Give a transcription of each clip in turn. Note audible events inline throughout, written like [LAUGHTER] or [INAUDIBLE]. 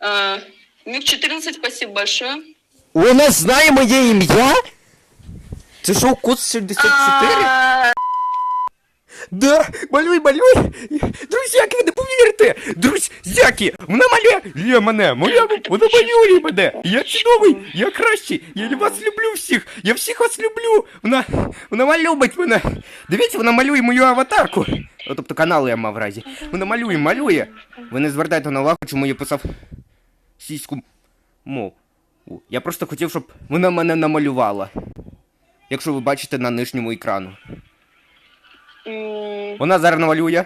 А, Миг 14, спасибо большое. Вона знає моє ім'я? Це що, код 74? А, Да, малюй, малюй. Друзяки, ви не повірите. Друзяки, вона малює Є мене, моя, вона малює мене. Я чудовий, я кращий, я вас люблю всіх, я всіх вас люблю. Вона, вона ма- любить мене. Дивіться, вона малює мою аватарку. О, тобто канал я мав в разі. Вона малює, малює. Ви не звертайте на увагу, чому я писав сіську мову. Я просто хотів, щоб вона мене намалювала. Якщо ви бачите на нижньому екрану. Вона зараз намалює.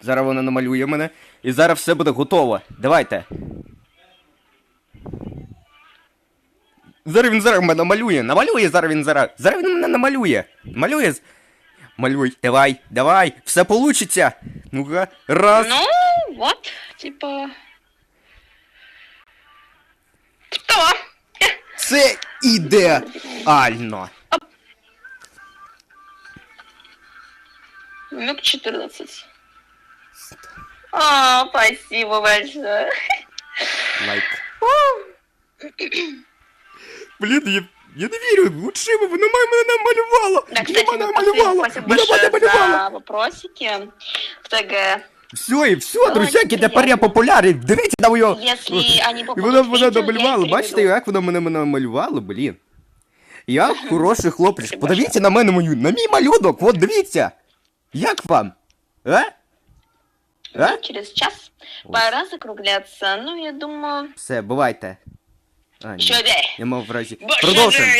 Зараз вона намалює мене. І зараз все буде готово. Давайте. Зараз він зараз мене намалює. Намалює зараз він зараз. Зараз він мене намалює. Малює. Малюй, давай, давай, все получиться. Ну-ка, раз. Ну, вот, типа... Что? Це ідеально. Миг 14. А, спасибо большое. Лайк. [CLEARS THROAT] Блін, я, я не вірю, очима, вона має мене намалювала. Да, кстати, вона ну, намалювала. спасибо Вона мене большое намалювала. за вопросики в ТГ. Все, і все, друзяки, тепер я популярний. Дивіться на мою. Если они І попадут вона в мене видео, намалювала. я Бачите, переведу. як вона мене намалювала, блін. Я хороший хлопець. Подивіться на мене мою, на мій малюнок, от дивіться. Як вам? А? А? Ну, через час пора закругляться. Ну, я думаю... Все, бувайте. А, ні. Еще Я мав в разі. Продовжуємо.